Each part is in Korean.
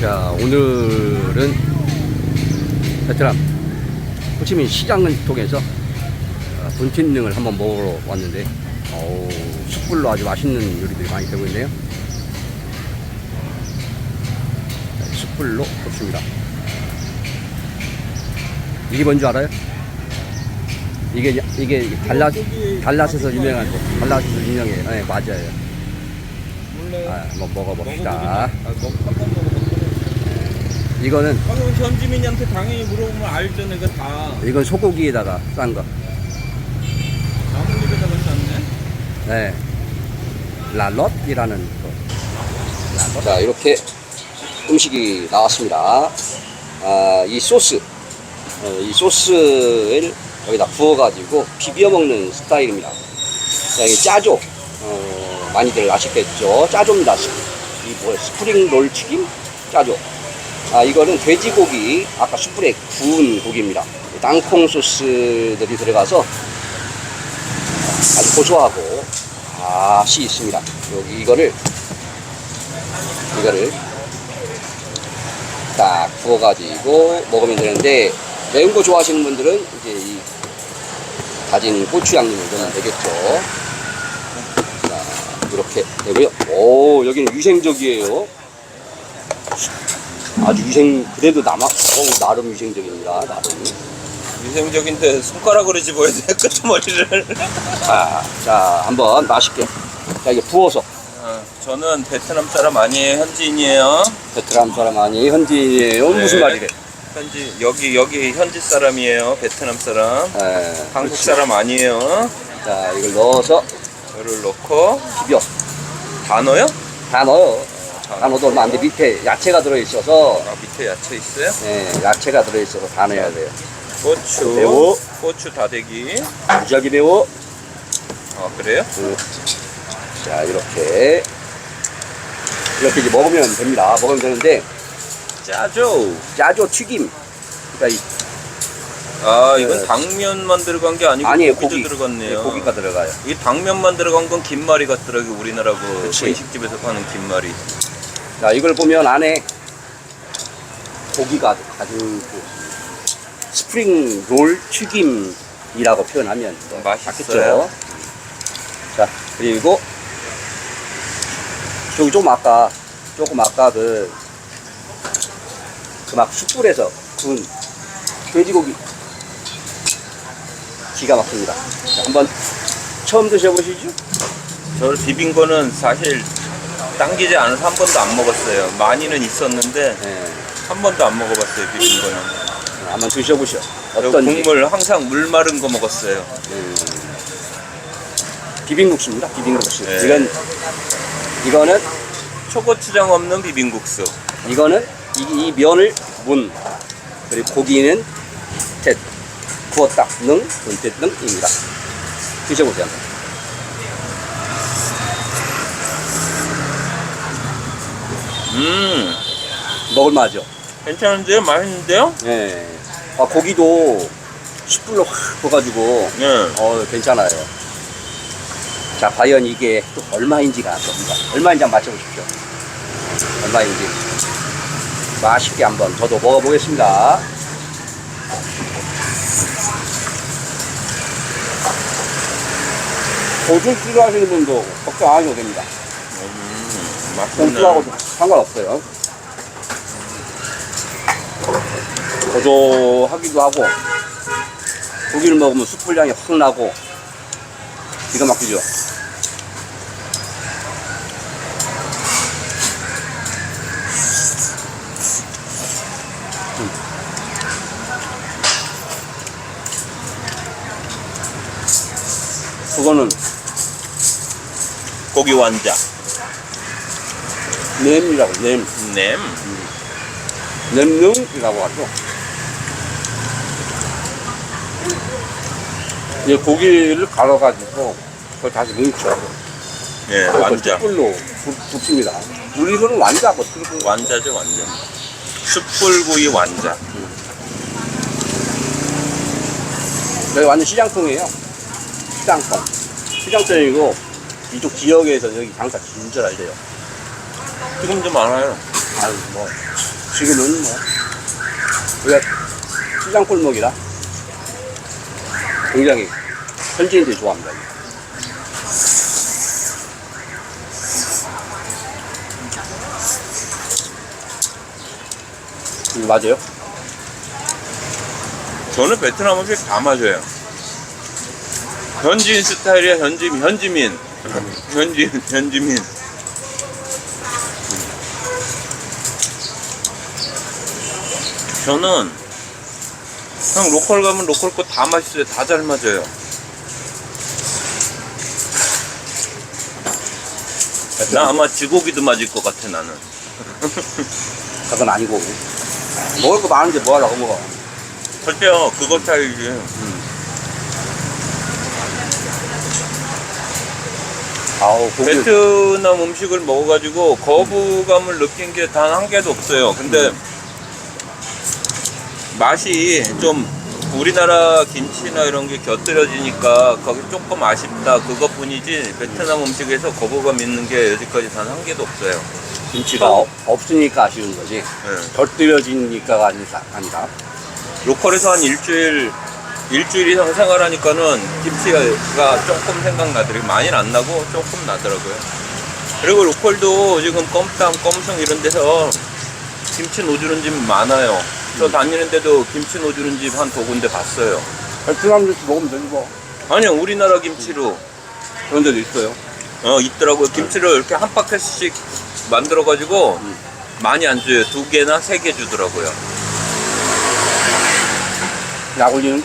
자, 오늘은 베트남 호치민 시장을 통해서 어, 분틴능을 한번 먹으러 왔는데, 어우, 숯불로 아주 맛있는 요리들이 많이 되고 있네요. 네, 숯불로 굽습니다. 이게 뭔지 알아요? 이게, 이게 달라, 달라스에서 유명한 거. 달라스에서 유명해요. 네, 맞아요. 원래 아, 한번 먹어봅시다. 아, 먹, 한번 먹어봤거든. 이거는, 방금 현지민이한테 당연히 물어보면 알죠, 내가 다. 이건 소고기에다가 싼 거. 나뭇잎에다가 쌌네. 네. 라럿이라는 거. 자, 이렇게 음식이 나왔습니다. 아, 이 소스, 어, 이 소스를 여기다 부어가지고 비벼 먹는 스타일입니다. 자, 이 짜조. 어, 많이들 아시겠죠? 짜조입니다. 스- 이 뭐야, 스프링 롤 튀김? 짜조. 아, 이거는 돼지고기, 아까 숯불에 구운 고기입니다. 땅콩 소스들이 들어가서 아주 고소하고 맛이 있습니다. 여기 이거를 이거를 딱 부어가지고 먹으면 되는데 매운 거 좋아하시는 분들은 이제 이 다진 고추 양념을 넣으면 되겠죠. 자 이렇게 되고요. 오 여기는 위생적이에요. 아주 위생 그래도 남아 어, 나름 위생적입니다. 나름. 위생적인데 손가락으로 집어야 돼, 끝머리를. 자, 자 한번 맛있게 자 이게 부어서 어, 저는 베트남 사람 아니에요, 현지인이에요. 베트남 사람 아니 현지예요 무슨 네. 말이래? 현지, 여기, 여기 현지 사람이에요, 베트남 사람. 에, 한국 그렇지. 사람 아니에요. 자 이걸 넣어서 이거를 넣고, 비벼 다 넣어요? 다 넣어요. 넣어도 얼마 안 돼. 밑에 야채가 들어있어서 아, 밑에 야채 있어요? 예, 야채가 들어있어서 다 넣어야 돼요. 고추, 매워. 고추 다대기. 무지하게 매워. 아, 그래요? 음. 자 이렇게 이렇게 이제 먹으면 됩니다. 먹으면 되는데 짜죠. 짜조 튀김. 그러니까 이, 아, 이건 네. 당면만 들어간 게 아니고 아니에요 고기도 고기. 들어갔네요. 네, 고기가 들어가요. 이 당면만 들어간 건 김말이 같더라고 우리나라 그 그치. 분식집에서 파는 김말이. 자 이걸 보면 안에 고기가 아주 그 스프링 롤 튀김이라고 표현하면. 맞겠죠? 자 그리고 저기 조금 아까 조금 아까 그 그 막 숯불에서 구운 돼지고기 기가 막힙니다. 자, 한번 처음 드셔보시죠? 저를 비빈 거는 사실 당기지 않아서 한 번도 안 먹었어요. 많이는 있었는데 네, 한 번도 안 먹어봤어요 비빈 거는. 한번. 그리고 어떤지. 국물 항상 물 마른 거 먹었어요. 음, 비빔국수입니다. 비빔국수. 네. 이건 이거는 초고추장 없는 비빔국수. 이거는 이, 이 면을 문 그리고 고기는 텟 구웠다 능 분텟 능입니다. 드셔보세요. 음 먹을만하죠. 괜찮은데요? 맛있는데요? 예. 아, 고기도 숯불로 확 구워가지고 네. 어 괜찮아요. 자 과연 이게 또 얼마인지가 뭡니다. 얼마인지 한번 맞춰보십시오. 얼마인지 맛있게 한번 저도 먹어보겠습니다. 고수 싫어하시는 분도 걱정 안 하셔도 됩니다. 음, 맛있네. 고수하고도 상관없어요. 고소하기도 하고 고기를 먹으면 향이 확 나고 기가 막히죠. 음. 그거는 고기 완자. 냄이라고 냄 냄. 냄능이라고 하죠. 이 고기를 갈아가지고 그걸 다시 뭉쳐. 예, 완자. 숯불로 굽- 굽습니다. 우리 이거는 완자고 숯불. 완자죠, 완자. 숯불구이 완자. 여기 완전 시장통이에요. 시장통. 시장통이고 이쪽 지역에서 여기 장사 진짜 잘 돼요. 지금 좀 많아요. 아유 뭐 지금은 뭐, 우리가 시장 골목이라 굉장히 현지인들이 좋아합니다. 음, 맞아요? 저는 베트남 음식 다 맞아요. 현지인 스타일이야, 현지민, 현지민. 현지, 현지민. 저는 그냥 로컬 가면 로컬 거 다 맛있어요. 다 잘 맞아요. 나 아마 쥐고기도 맞을 것 같아, 나는. 그건 아니고. 먹을 거 많은데 뭐 하라고 먹어. 절대요, 그거 스타일이지. 아우, 고기. 베트남 음식을 먹어가지고 거부감을 느낀 게 단 한 개도 없어요. 근데 맛이 좀 우리나라 김치나 이런 게 곁들여지니까 거기 조금 아쉽다 그것뿐이지 베트남 음식에서 거부감 있는 게 여지까지 단 한 개도 없어요. 김치가 없- 없으니까 아쉬운 거지. 네. 곁들여지니까가. 아니라. 로컬에서 한 일주일 일주일 이상 생활하니까는 김치가 조금 생각나더라고요. 많이는 안 나고 조금 나더라고요. 그리고 로컬도 지금 껌땅, 껌성 이런 데서 김치 놓주는 집 많아요. 저 다니는데도 김치 놓주는 집 한 두 군데 봤어요. 베트남 김치 먹으면 되지 뭐. 아니요, 우리나라 김치로 그런 데도 있어요. 어 있더라고요. 김치를 이렇게 한 파켓씩 만들어가지고 음. 많이 안 줘요. 두 개나 세 개 주더라고요. 약올리는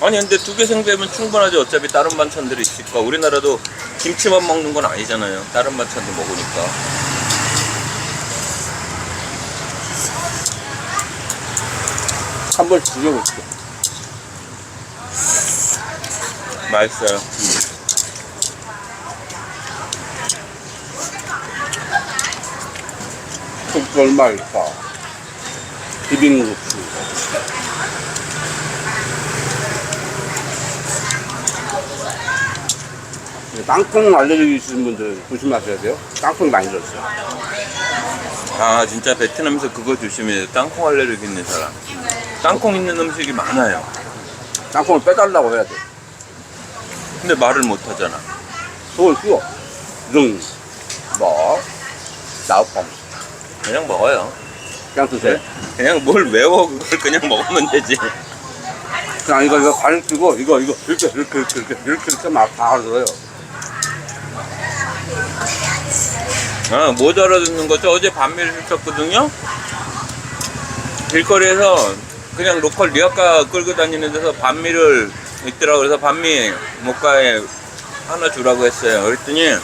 아니 근데 두 개 생되면 충분하지 어차피 다른 반찬들이 있으니까 우리나라도 김치만 먹는 건 아니잖아요 다른 반찬도 먹으니까 한번 드셔볼게요. 맛있어요 쑥절말 있다. 비빔국수. 네, 땅콩 알레르기 있으신 분들 조심하셔야 돼요. 땅콩이 많이 들었어요. 아 진짜 베트남에서 그거 조심해요 땅콩 알레르기 있는 사람 땅콩 있는 음식이 많아요 땅콩을 빼달라고 해야 돼. 근데 말을 못 하잖아 그걸 씌워. 능, 뭐, 나우펌. 그냥 먹어요 그냥 드세요. 그냥 뭘 외워 그걸 그냥 먹으면 되지 그냥 이거, 이거 관을 쓰고, 이거, 이거, 이렇게, 이렇게, 이렇게, 이렇게, 이렇게, 이렇게 막다 알아들어요. 아, 못 알아듣는 거죠. 어제 반미를 훔쳤거든요. 길거리에서 그냥 로컬 리아카 끌고 다니는 데서 반미를 있더라고. 그래서 반미 못가에 하나 주라고 했어요. 그랬더니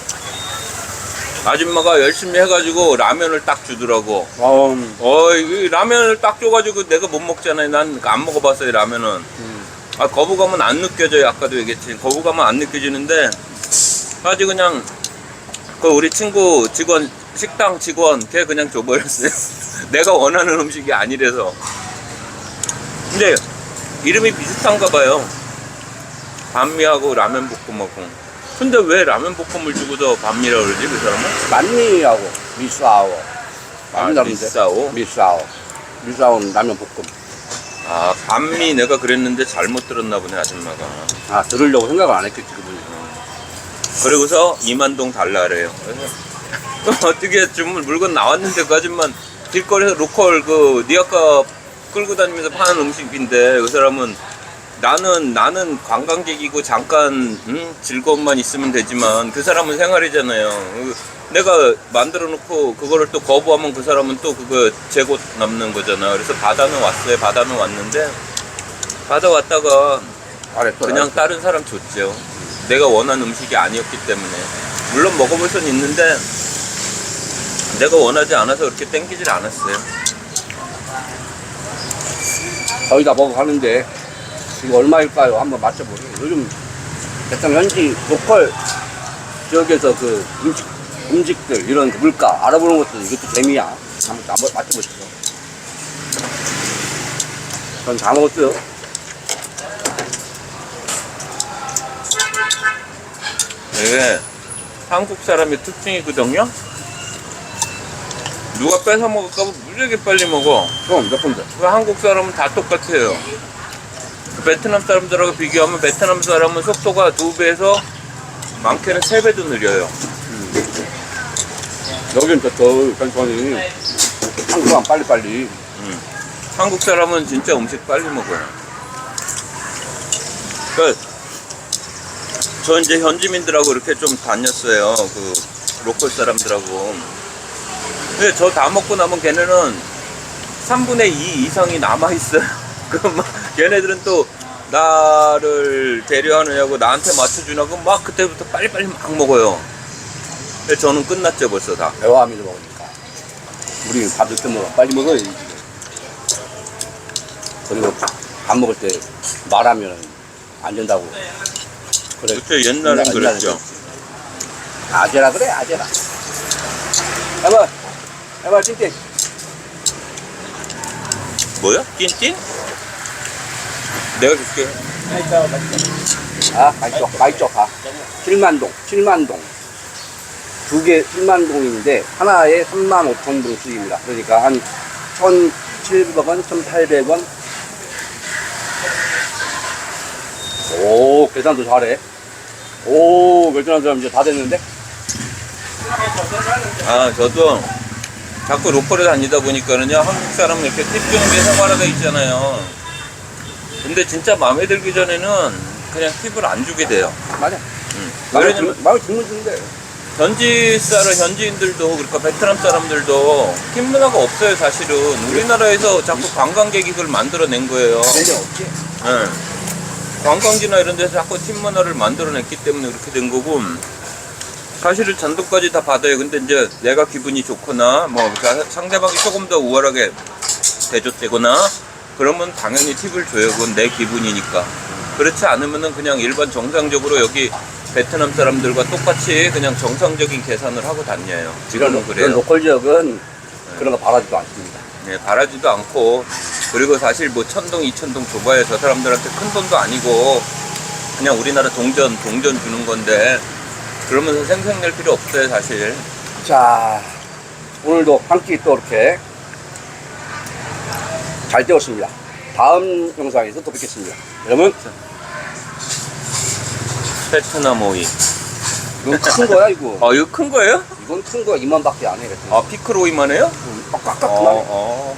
아줌마가 열심히 해가지고 라면을 딱 주더라고. 음, 어, 이 라면을 딱 줘가지고 내가 못 먹잖아요. 난 안 먹어봤어요, 라면은. 음. 아, 거부감은 안 느껴져요. 아까도 얘기했지. 거부감은 안 느껴지는데, 아주 그냥, 그 우리 친구 직원, 식당 직원, 걔 그냥 줘버렸어요. 내가 원하는 음식이 아니래서. 근데, 이름이 비슷한가 봐요. 반미하고 라면 볶음하고. 근데 왜 라면 볶음을 주고서 반미라고 그러지, 그 사람은? 만미하고 미사오. 아, 다른데? 미사오? 미사오. 미사오는 라면 볶음. 아, 반미 내가 그랬는데 잘못 들었나 보네, 아줌마가. 아, 들으려고 생각을 안 했겠지, 그분이. 그리고서 2만동 달라 그래요. 그래서 어떻게 주문 물건 나왔는데 그 아줌마 길거리에서 로컬 그 니아까 끌고 다니면서 파는 음식인데 그 사람은 나는 나는 관광객이고 잠깐 음, 즐거움만 있으면 되지만 그 사람은 생활이잖아요. 그 내가 만들어 놓고 그거를 또 거부하면 그 사람은 또 그거 재고 남는 거잖아. 그래서 받아는 왔어요. 받아는 왔는데 받아왔다가 잘했어. 그냥 다른 사람 줬죠. 내가 원하는 음식이 아니었기 때문에. 물론 먹어볼 수는 있는데, 내가 원하지 않아서 그렇게 땡기질 않았어요. 거의 다 먹어가는데, 이거 얼마일까요? 한번 맞춰보세요. 요즘, 대충 현지 로컬 지역에서 그 음식, 음식들, 이런 그 물가 알아보는 것도 이것도 재미야. 한번 다 먹- 맞춰보시죠. 전 다 먹었어요. 이게 한국 사람의 특징이거든요. 누가 뺏어 먹을까봐 무지하게 빨리 먹어. 그럼 몇 군데? 그 한국 사람은 다 똑같아요. 베트남 사람들하고 비교하면 베트남 사람은 속도가 두 배에서 많게는 세 배도 느려요. 여긴 더, 더 천천히. 한국만 빨리빨리. 한국 사람은 진짜 음식 빨리 먹어요. 그, 저 이제 현지민들하고 이렇게 좀 다녔어요. 그, 로컬 사람들하고. 근데 저 다 먹고 나면 걔네는 3분의 2 이상이 남아있어요. 그럼 막, 걔네들은 또, 나를 배려하느냐고 나한테 맞춰주냐고 막 그때부터 빨리빨리 막 먹어요. 근데 저는 끝났죠, 벌써 다. 대화하면서 먹으니까. 우리 밥 늦게 먹어. 빨리 먹어야지. 그리고 밥 먹을 때 말하면 안 된다고. 그래. 그때 옛날엔 옛날- 그랬죠. 아재라 그래, 아재라. 해봐. 해봐, 찐찐. 뭐야? 찐찐? 내가 줄게. 아, 가있죠, 가있죠, 가. 7만동, 7만동. 두 개 7만동인데, 하나에 3만 5천 동 수입니다. 그러니까 한 1,700원, 1,800원. 오, 계산도 잘해. 오, 결정한 사람 이제 다 됐는데? 아, 저도 자꾸 로컬에 다니다 보니까는요, 한국 사람은 이렇게 팁 주는 게 생활화가 있잖아요. 근데 진짜 마음에 들기 전에는 그냥 팁을 안 주게 돼요. 맞아. 음. 마음에 들- 마음에 들면 주는데. 현지 사람, 현지인들도, 그러니까 베트남 사람들도 팁 문화가 없어요, 사실은. 우리나라에서 자꾸 관광객이 그걸 만들어낸 거예요. 근데 없지. 예. 관광지나 이런 데서 자꾸 팀 문화를 만들어냈기 때문에 그렇게 된 거고 사실은 잔돈까지 다 받아요. 근데 이제 내가 기분이 좋거나 뭐 그러니까 상대방이 조금 더 우월하게 대접되거나 그러면 당연히 팁을 줘요. 그건 내 기분이니까. 그렇지 않으면은 그냥 일반 정상적으로 여기 베트남 사람들과 똑같이 그냥 정상적인 계산을 하고 다녀요. 지금은 그래요. 로컬 지역은 그런 거 바라지도 않습니다. 네, 바라지도 않고 그리고 사실 뭐 천동 이천동 줘봐야 저 사람들한테 큰 돈도 아니고 그냥 우리나라 동전 동전 주는 건데 그러면서 생색낼 필요 없어요 사실 자, 오늘도 한 끼 또 이렇게 잘 되었습니다. 다음 영상에서 또 뵙겠습니다. 여러분, 베트남 오이 이건 큰 거야, 이거. 아 이거 큰 거예요? 이건 큰 거야. 이만밖에 안 해. 아 피클 오이만 해요? 빡빡빡 어, 그만해. 어.